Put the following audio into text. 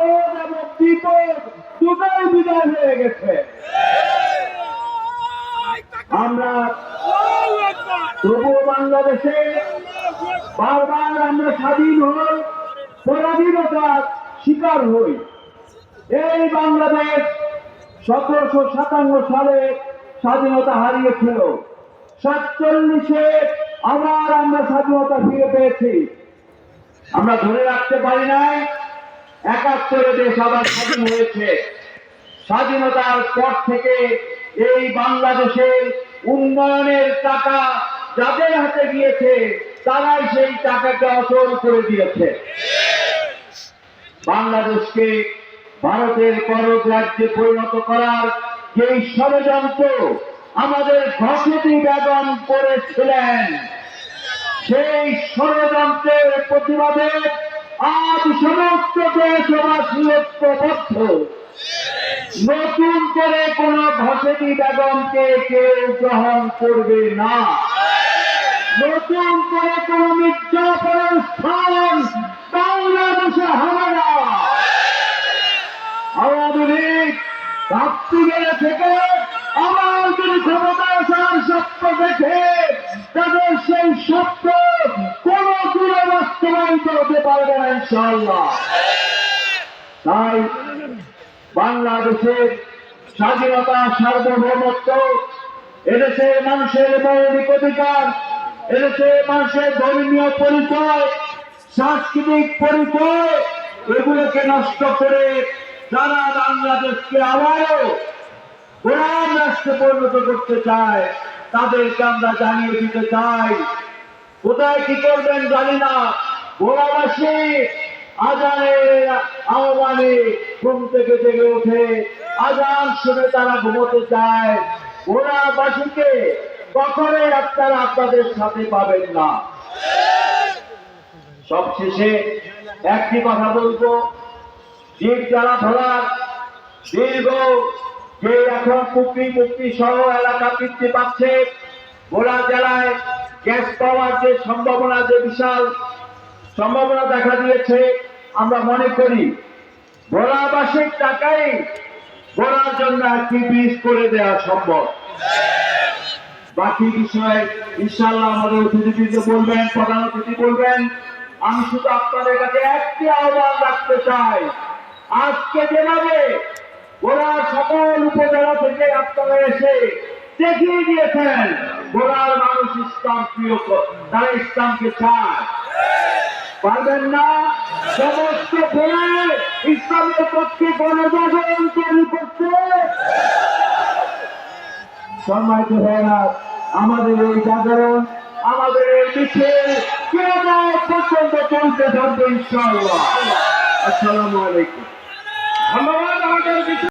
আপদ এবং বিপদ দুটোই বিদায় হয়ে গেছে। আমরা তবুও বাংলাদেশে বারবার আমরা স্বাধীন হই, পরাধীনতার শিকার হই। এই বাংলাদেশ সতেরোশো সাতান্ন সালে স্বাধীনতা হারিয়েছিল। সাতচল্লিশে আবার আমরা স্বাধীনতা ফিরে পেয়েছি। আমরা ধরে রাখতে পারি নাই একাত্তরে দেশ আবার স্বাধীন হয়েছে, স্বাধীনতার পর থেকে এই বাংলাদেশের উন্নয়নের টাকা যাদের হাতে গিয়েছে, তারাই সেই টাকাকে অচল করে দিয়েছে। বাংলাদেশকে ভারতের পরব রাজ্যে পরিণত করার যেই ষড়যন্ত্র আমাদের ঘসেটি বেগম করেছিলেন, সেই ষড়যন্ত্রের প্রতিবাদে আজ সমস্ত দেশবাসী ঐক্যবদ্ধ নতুন করে কোন ঘসেটি বেগমকে কেউ গ্রহণ করবে না। নতুন করে কোন মির্জাপুরের স্থান বাংলাদেশে হবে না। আওয়ামী লীগ রাত্রিবেলা থেকে আমার যদি ক্ষমতা আসার স্বপ্ন দেখে, তাদের সেই দূরে বাস্তবায়িত হতে পারবে না ইনশাআল্লাহ। তাই বাংলাদেশের স্বাধীনতা, সার্বভৌমত্ব, এদেশের মানুষের মৌলিক অধিকার, এদেশের মানুষের ধর্মীয় পরিচয়, সাংস্কৃতিক পরিচয়, এগুলোকে নষ্ট করে যারা বাংলাদেশকে আবারও গোলাম রাষ্ট্রে পরিণত করতে চায়, তাদেরকে আমরা জানিয়ে দিতে চাই। কোথায় কি করবেন জানি না। গোলাবাসী, আজানের আহ্বানে ঘুম থেকে জেগে ওঠে। আজান শুনে তারা ঘুমোতে চায় গোলাবাসীকে কখনোই আপনারা আপনাদের সাথে পাবেন না। সবশেষে একটি কথা বলব জীব জ্বালা ধরার দীর্ঘ যে এখন মুক্তি মুক্তি সহ এলাকা বৃদ্ধি পাচ্ছে গোড়া জেলায় গ্যাস পাওয়ার যে সম্ভাবনা, যে বিশাল সম্ভাবনা দেখা দিয়েছে, আমরা মনে করি গোড়াবাসীর টাকাই গোড়ার জন্য একটি বীজ করে দেওয়া সম্ভব। বাকি বিষয়ে ইনশাল্লাহ আমাদের অতিথিকে বলবেন, প্রধান অতিথি বলবেন, আমি শুধু আপনাদের কাছে একটি আহ্বান রাখতে চাই। আজকে যেভাবে ওরা সকল উপজেলা থেকে আপনারা এসে দেখিয়ে দিয়েছেন গোড়ার মানুষ ইসলাম প্রিয় তারা ইসলামকে চায়। পারবেন না। সমস্ত ভুলে ইসলামের পক্ষে গণজাগরণ তৈরি করতে। সম্মানিত ভাইরা আমাদের এই জাগরণ, আমাদের এই মিছিল কেমন পর্যন্ত চলতে থাকবে ইনশাআল্লাহ। আসসালামু আলাইকুম। ধন্যবাদ আমাদের